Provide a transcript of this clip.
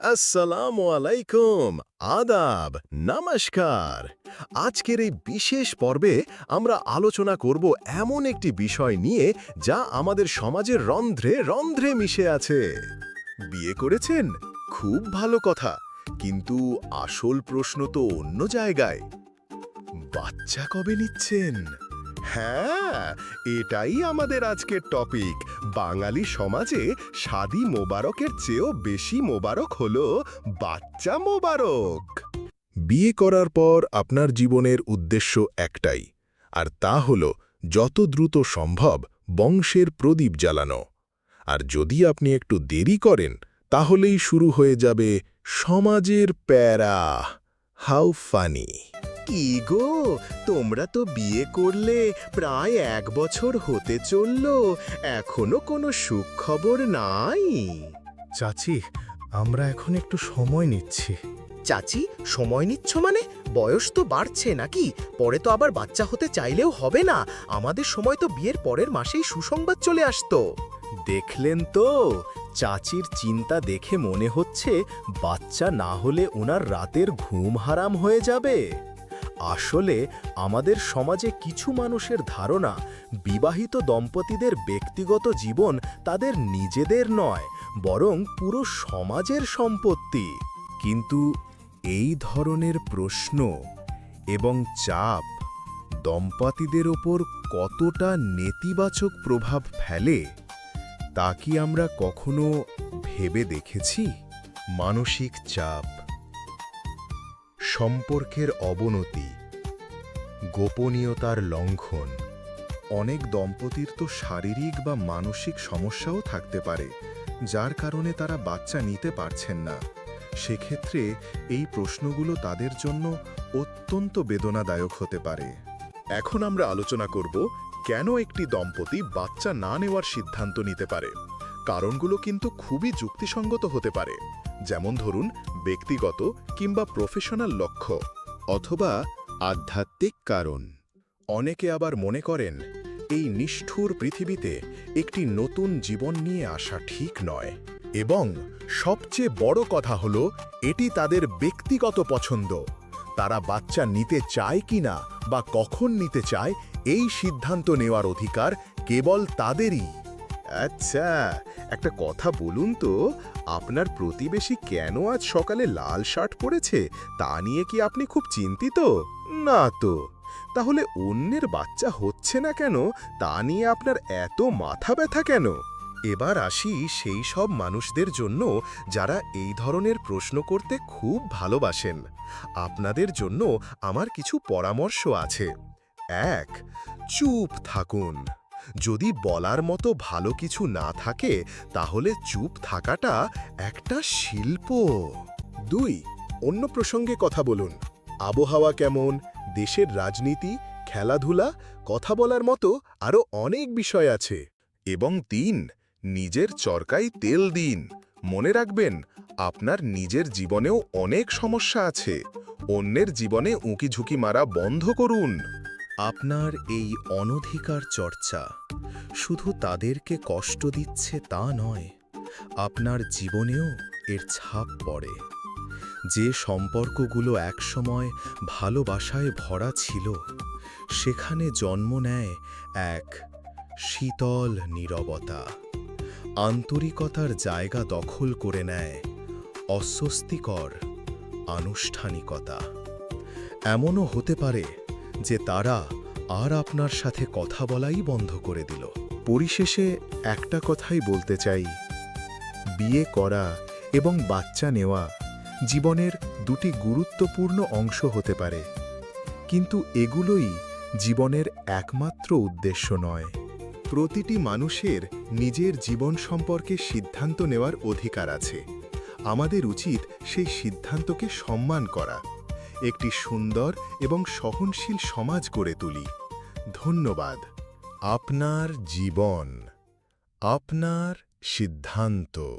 আসসালামু আলাইকুম, আদাব, নমস্কার। আজকের এই বিশেষ পর্বে আমরা আলোচনা করব এমন একটি বিষয় নিয়ে যা আমাদের সমাজের রন্ধ্রে রন্ধ্রে মিশে আছে। বিয়ে করেছেন? খুব ভালো কথা, কিন্তু আসল প্রশ্ন তো অন্য জায়গায়। বাচ্চা কবে নিচ্ছেন? হ্যাঁ এটাই আমাদের আজকের টপিক বাঙালি সমাজে শাদি মোবারকের চেয়েও বেশি মোবারক হলো বাচ্চা মোবারক। বিয়ে করার পর আপনার জীবনের উদ্দেশ্য একটাই, আর তা হল যত দ্রুত সম্ভব বংশের প্রদীপ জ্বালানো। আর যদি আপনি একটু দেরি করেন, তাহলেই শুরু হয়ে যাবে সমাজের প্যারা। How funny. কি গো? তোমরা তো বিয়ে করলে প্রায় এক বছর হতে চলল এখনও কোনো সুখবর নাই। চাচি আমরা এখন একটু সময় নিচ্ছি। চাচি সময় নিচ্ছ মানে? বয়স তো বাড়ছে নাকি? পরে তো আবার বাচ্চা হতে চাইলেও হবে না। আমাদের সময় তো বিয়ের পরের মাসেই সুসংবাদ চলে আসতো। দেখলেন তো? চাচির চিন্তা দেখে মনে হচ্ছে বাচ্চা না হলে ওনার রাতের ঘুম হারাম হয়ে যাবে। আসলে আমাদের সমাজে কিছু মানুষের ধারণা, বিবাহিত দম্পতিদের ব্যক্তিগত জীবন তাদের নিজেদের নয়, বরং পুরো সমাজের সম্পত্তি। কিন্তু এই ধরনের প্রশ্ন এবং চাপ দম্পতিদের ওপর কতটা নেতিবাচক প্রভাব ফেলে, তা কি আমরা কখনো ভেবে দেখেছি? মানসিক চাপ। সম্পর্কের অবনতি, গোপনীয়তার লঙ্ঘন, অনেক দম্পতির তো শারীরিক বা মানসিক সমস্যাও থাকতে পারে, যার কারণে তারা বাচ্চা নিতে পারছেন না। সেক্ষেত্রে এই প্রশ্নগুলো তাদের জন্য অত্যন্ত বেদনাদায়ক হতে পারে। এখন আমরা আলোচনা করব, কেন একটি দম্পতি বাচ্চা না নেওয়ার সিদ্ধান্ত নিতে পারে? কারণগুলো কিন্তু খুবই যুক্তিসঙ্গত হতে পারে। যেমন ধরুন ব্যক্তিগত কিংবা প্রফেশনাল লক্ষ্য অথবা আধ্যাত্মিক কারণ। অনেকে আবার মনে করেন, এই নিষ্ঠুর পৃথিবীতে একটি নতুন জীবন নিয়ে আসা ঠিক নয়। এবং সবচেয়ে বড় কথা হল, এটি তাদের ব্যক্তিগত পছন্দ। তারা বাচ্চা নিতে চায় কিনা বা কখন নিতে চায়, এই সিদ্ধান্ত নেওয়ার অধিকার কেবল তাদেরই। আচ্ছা একটা কথা বলুন তো, আপনার প্রতিবেশী কেন আজ সকালে লাল শার্ট পরেছে, তা নিয়ে কি আপনি খুব চিন্তিত? না তো। তাহলে অন্যের বাচ্চা হচ্ছে না কেন? তা নিয়ে আপনার এত মাথা ব্যথা কেন? এবার আসি সেই সব মানুষদের জন্য যারা এই ধরনের প্রশ্ন করতে খুব ভালোবাসেন। আপনাদের জন্য আমার কিছু পরামর্শ আছে। এক, চুপ থাকুন। যদি বলার মতো ভালো কিছু না থাকে, তাহলে চুপ থাকাটা একটা শিল্প। দুই, অন্য প্রসঙ্গে কথা বলুন। আবহাওয়া কেমন? দেশের রাজনীতি, খেলাধুলা, কথা বলার মতো আরও অনেক বিষয় আছে। এবং তিন, নিজের চরকায় তেল দিন। মনে রাখবেন, আপনার নিজের জীবনেও অনেক সমস্যা আছে। অন্যের জীবনে উঁকি ঝুঁকি মারা বন্ধ করুন। আপনার এই অনধিকার চর্চা শুধু তাদেরকে কষ্ট দিচ্ছে তা নয়, আপনার জীবনেও এর ছাপ পড়ে। যে সম্পর্কগুলো একসময় ভালোবাসায় ভরা ছিল, সেখানে জন্ম নেয় এক শীতল নীরবতা। আন্তরিকতার জায়গা দখল করে নেয় অস্বস্তিকর আনুষ্ঠানিকতা। এমনও হতে পারে যে তারা আর আপনার সাথে কথা বলাই বন্ধ করে দিল। পরিশেষে একটা কথাই বলতে চাই। বিয়ে করা এবং বাচ্চা নেওয়া জীবনের দুটি গুরুত্বপূর্ণ অংশ হতে পারে। কিন্তু এগুলোই জীবনের একমাত্র উদ্দেশ্য নয়। প্রতিটি মানুষের নিজের জীবন সম্পর্কে সিদ্ধান্ত নেওয়ার অধিকার আছে। আমাদের উচিত সেই সিদ্ধান্তকে সম্মান করা। একটি সুন্দর এবং সহনশীল সমাজ গড়ে তুলি। ধন্যবাদ। আপনার জীবন আপনার সিদ্ধান্ত।